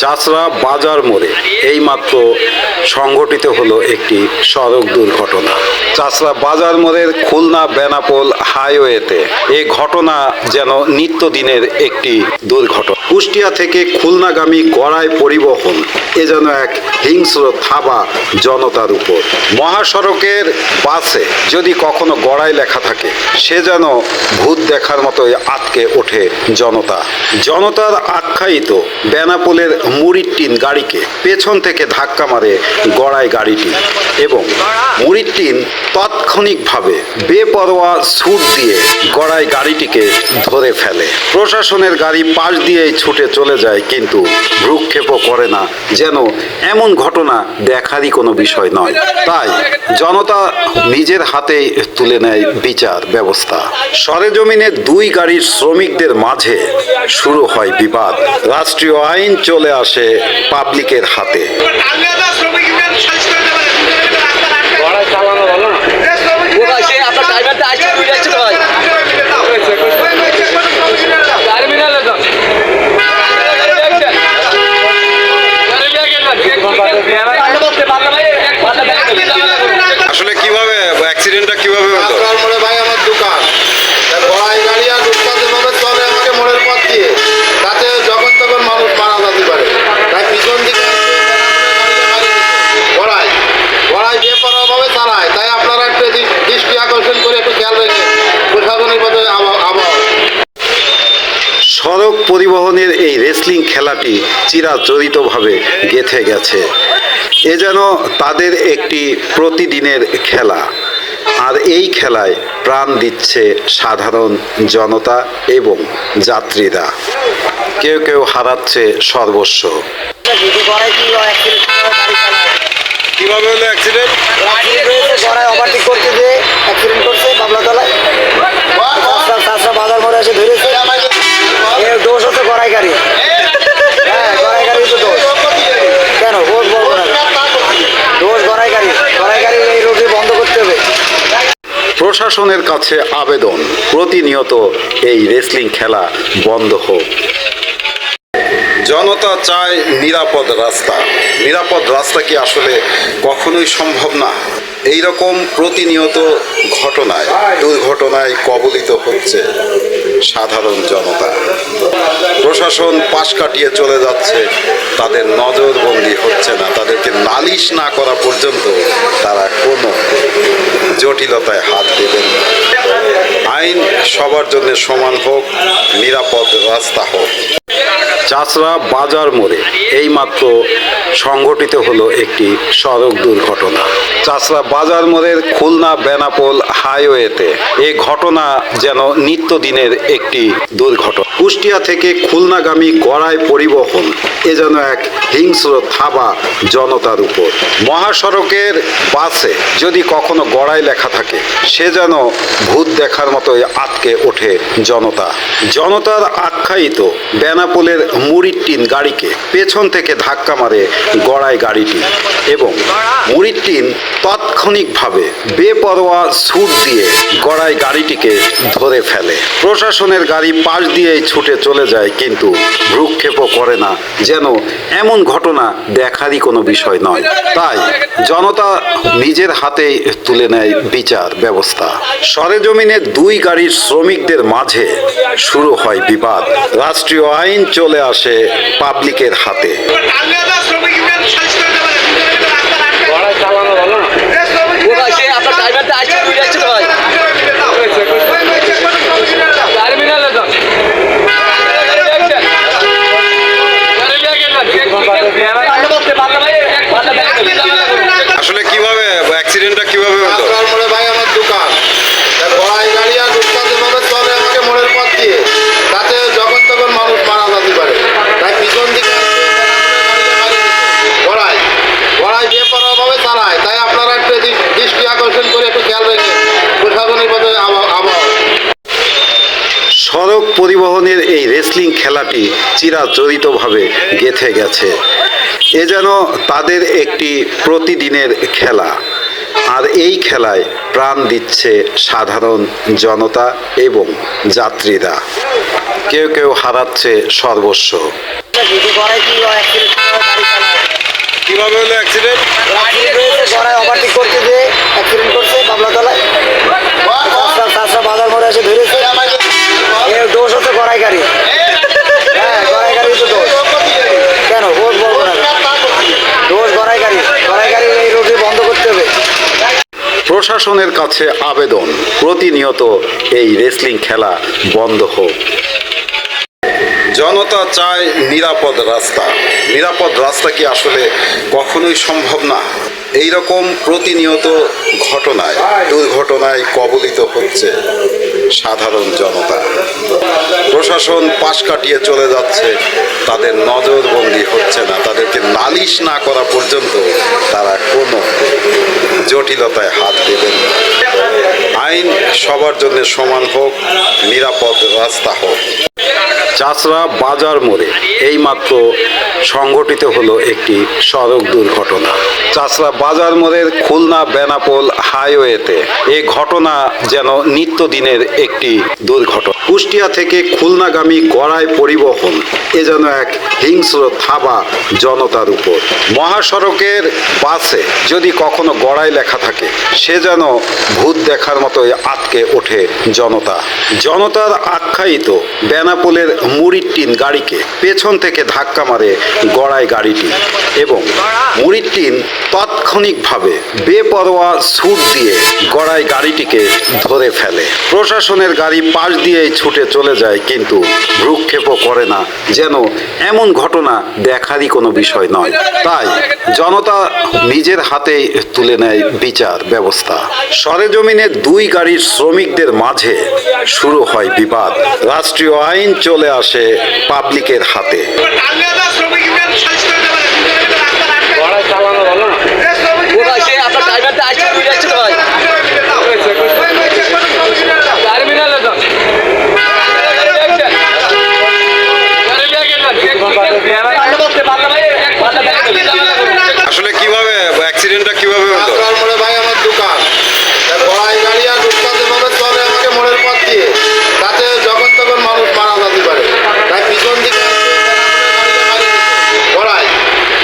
চাষরা বাজার মোড়ে এইমাত্র সংঘটিত হলো একটি সড়ক দুর্ঘটনা। চাষরা বাজার মোড়ের খুলনা বেনাপোল হাইওয়েতে এই ঘটনা যেন নিত্যদিনের একটি দুর্ঘটনা। কুষ্টিয়া থেকে খুলনাগামী গড়াই পরিবহন এ যেন এক হিংস্র থাবা জনতার উপর। মহাসড়কের পাশে যদি কখনো গড়াই লেখা থাকে, সে যেন ভূত দেখার মতোই আটকে ওঠে জনতা। জনতার আখ্যায়িত বেনাপোলের মুড়ির টিন গাড়িকে পেছন থেকে ধাক্কা মারে গড়ায় গাড়িটি। এবং টিন তাৎক্ষণিকভাবে বেপরোয়া ছুট দিয়ে গড়াই গাড়িটিকে ধরে ফেলে। প্রশাসনের গাড়ি পাশ দিয়েই ছুটে চলে যায়, কিন্তু ভ্রুক্ষেপও করে না, যেন এমন ঘটনা দেখারই কোনো বিষয় নয়। তাই জনতা নিজের হাতেই তুলে নেয় বিচার ব্যবস্থা। সরেজমিনে দুই গাড়ির শ্রমিকদের মাঝে শুরু হয় বিবাদ। রাষ্ট্রীয় আইন চলে আসে পাবলিকের হাতে। এই রেসলিং খেলাটি চিরাচরিতভাবে গেথে গেছে। এ যেন তাদের একটি প্রতিদিনের খেলা। আর এই খেলায় প্রাণ দিচ্ছে সাধারণ জনতা এবং যাত্রীরা। কেউ কেউ হারাচ্ছে সর্বস্ব। কীভাবে হলো অ্যাক্সিডেন্ট গড়ায় ওভারটেক করতে গিয়ে অ্যাক্সিডেন্ট করছে বাবলাতলায়। বাজার মোড়ে এসে গড়াই গাড়ি। হ্যাঁ গড়াই গাড়ি তো দোষ। কেন? দোষ বলব না। দোষ গড়াই গাড়ি গড়াই গাড়ি এই রোগী বন্ধ করতে হবে। প্রশাসনের কাছে আবেদন। প্রতিনিয়ত এই রেসলিং খেলা বন্ধ হোক। জনতা চায় নিরাপদ রাস্তা। নিরাপদ রাস্তা কি আসলে কখনোই সম্ভব না? এই রকম প্রতিনিয়ত ঘটনায় দুর্ঘটনায় কবলিত হচ্ছে। সাধারণ জনতা। প্রশাসন পাশ কাটিয়ে চলে যাচ্ছে, তাদের নজরবন্দি হচ্ছে না, তাদেরকে নালিশ না করা পর্যন্ত তারা কোনো জটিলতায় হাত দেবেন না। আইন সবার জন্য সমান হোক, নিরাপদ রাস্তা হোক। চাষরা বাজার মোড়ে এইমাত্র সংঘটিত হলো একটি সড়ক দুর্ঘটনা। চাষরা বাজার মোড়ের খুলনা বেনাপোল হাইওয়েতে এই ঘটনা যেন নিত্যদিনের একটি দুর্ঘটনা। কুষ্টিয়া থেকে খুলনাগামী গড়াই পরিবহন এ যেন এক হিংস্র থাবা জনতার উপর। মহাসড়কের পাশে যদি কখনো গড়াই লেখা থাকে, সে যেন ভূত দেখার মতোই আটকে ওঠে জনতা। জনতার আখ্যায়িত বেনাপোলের মুড়ির টিন গাড়িকে পেছন থেকে ধাক্কা মারে গড়ায় গাড়িটি এবং মুড়ির টিন তাৎক্ষণিকভাবে বেপরোয়া ছুট দিয়ে গড়ায় গাড়িটিকে ধরে ফেলে। প্রশাসনের গাড়ি পাশ দিয়েই ছুটে চলে যায়, কিন্তু ভ্রুক্ষেপও করে না, যেন এমন ঘটনা দেখারই কোনো বিষয় নয়। তাই জনতা নিজের হাতেই তুলে নেয় বিচার ব্যবস্থা। সরেজমিনে দুই গাড়ির শ্রমিকদের মাঝে শুরু হয় বিবাদ। রাষ্ট্রীয় আইন চলে আসে পাবলিকের হাতে। পরিবহনের এই রেসলিং খেলাটি চিরাচরিতভাবে গেথে গেছে। এ যেন তাদের একটি প্রতিদিনের খেলা। আর এই খেলায় প্রাণ দিচ্ছে সাধারণ জনতা এবং যাত্রীরা। কেউ কেউ হারাচ্ছে সর্বস্ব। কীভাবে হলো অ্যাক্সিডেন্ট করতে যে অ্যাক্সিডেন্ট করছে চাষরা বাজার মোড়ে এসে ধরেছে এর দোষ হচ্ছে গড়াই গাড়ি হ্যাঁ দোষ কেন দোষ এই বন্ধ করতে হবে প্রশাসনের কাছে আবেদন। প্রতিনিয়ত এই রেসলিং খেলা বন্ধ হোক। জনতা চায় নিরাপদ রাস্তা। নিরাপদ রাস্তা কি আসলে কখনোই সম্ভব না? এই রকম প্রতিনিয়ত ঘটনায়, দুর্ঘটনায় কবলিত হচ্ছে সাধারণ জনতা। প্রশাসন পাশ কাটিয়ে চলে যাচ্ছে, তাদের নজরবন্দি হচ্ছে না, তাদেরকে নালিশ না করা পর্যন্ত তারা কোনো জটিলতায় হাত দেবেন না। আইন সবার জন্য সমান হোক, নিরাপদ রাস্তা হোক। চাষরা বাজার মোড়ে। এইমাত্র সংঘটিত হলো একটি সড়ক দুর্ঘটনা। চাষরা বাজার মোড়ের খুলনা বেনাপোল হাইওয়েতে এই ঘটনা যেন নিত্যদিনের একটি দুর্ঘটনা। কুষ্টিয়া থেকে খুলনাগামী গড়াই পরিবহন। এ যেন এক হিংস্র থাবা জনতার উপর। মহাসড়কের বাসে যদি কখনো গড়াই লেখা থাকে, সে যেন ভূত দেখার মতোই আটকে ওঠে জনতা। জনতার আখ্যায়িত বেনাপোলের মুড়ির টিন গাড়িকে পেছন থেকে ধাক্কা মারে গড়াই গাড়িটি এবং মুড়ির টিন তাৎক্ষণিকভাবে বেপরোয়া ছুট দিয়ে গড়াই গাড়িটিকে ধরে ফেলে। প্রশাসনের গাড়ি পাশ দিয়েই ছুটে চলে যায়, কিন্তু ভ্রুক্ষেপও করে না। যেন এমন ঘটনা দেখারই কোনো বিষয় নয়। তাই জনতা নিজের হাতে তুলে নেয় বিচার ব্যবস্থা। সরেজমিনে দুই গাড়ির শ্রমিকদের মাঝে শুরু হয় বিবাদ। রাষ্ট্রীয় আইন চলে আসে পাবলিকের হাতে। অ্যাক্সিডেন্টটা কীভাবে হলো? ভাই আমার দোকান। তা গাড়ি আর রূপসা যেভাবে চলে আমাকে মোড়ের পথ দিয়ে। তাতে যখন তখন মানুষ মারা যেতে পারে। তাই পিছন দিকে এসে বেনাপোলে গাড়িটা মারি দিচ্ছে। গড়াই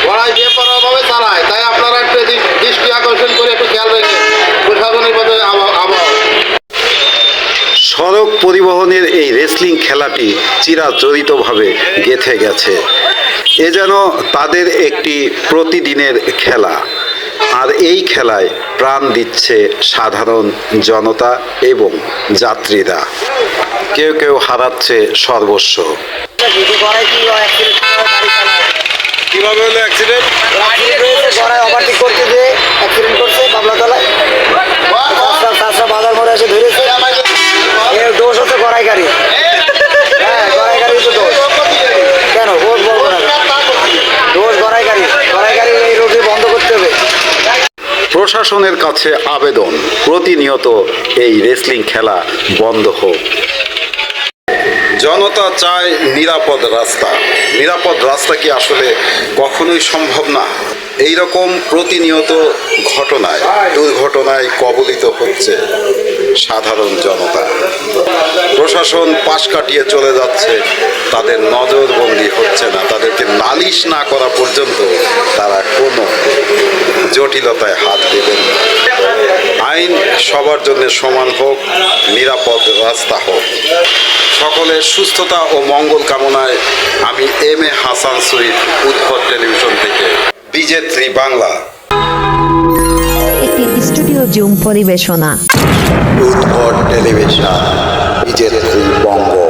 গড়াই বেপরোয়াভাবে চালায় তাই আপনারা একটু দৃষ্টি আকর্ষণ করে একটু খেয়াল রেখে পথে সড়ক পরিবহনের এই রেসলিং খেলাটি চিরাচরিতভাবে গেথে গেছে। এ যেন তাদের একটি প্রতিদিনের খেলা। আর এই খেলায় প্রাণ দিচ্ছে সাধারণ জনতা এবং যাত্রীরা। কেউ কেউ হারাচ্ছে সর্বস্ব। অ্যাক্সিডেন্ট কীভাবে হলো অ্যাক্সিডেন্ট করতে যে অ্যাক্সিডেন্ট করছে প্রশাসনের কাছে আবেদন। প্রতিনিয়ত এই রেসলিং খেলা বন্ধ হোক। জনতা চায় নিরাপদ রাস্তা। নিরাপদ রাস্তা কি আসলে কখনোই সম্ভব না? এই রকম প্রতিনিয়ত ঘটনায়, দুর্ঘটনায় কবলিত হচ্ছে সাধারণ জনতা। প্রশাসন পাশ কাটিয়ে চলে যাচ্ছে তাদের নজরবন্দি হচ্ছে না তাদেরকে নালিশ না করা পর্যন্ত তারা কোনো জটিলতায় হাত দেবেন না। আইন সবার জন্য সমান হোক নিরাপদ রাস্তা হোক। সকলের সুস্থতা ও মঙ্গল কামনায় আমি এম এ হাসান শরীফ উদ্ভট টেলিভিশন থেকে বিজেত্রী বাংলা। একটি স্টুডিও জুম পরিবেশনা। উদ্ভট টেলিভিশন। 一切只是因我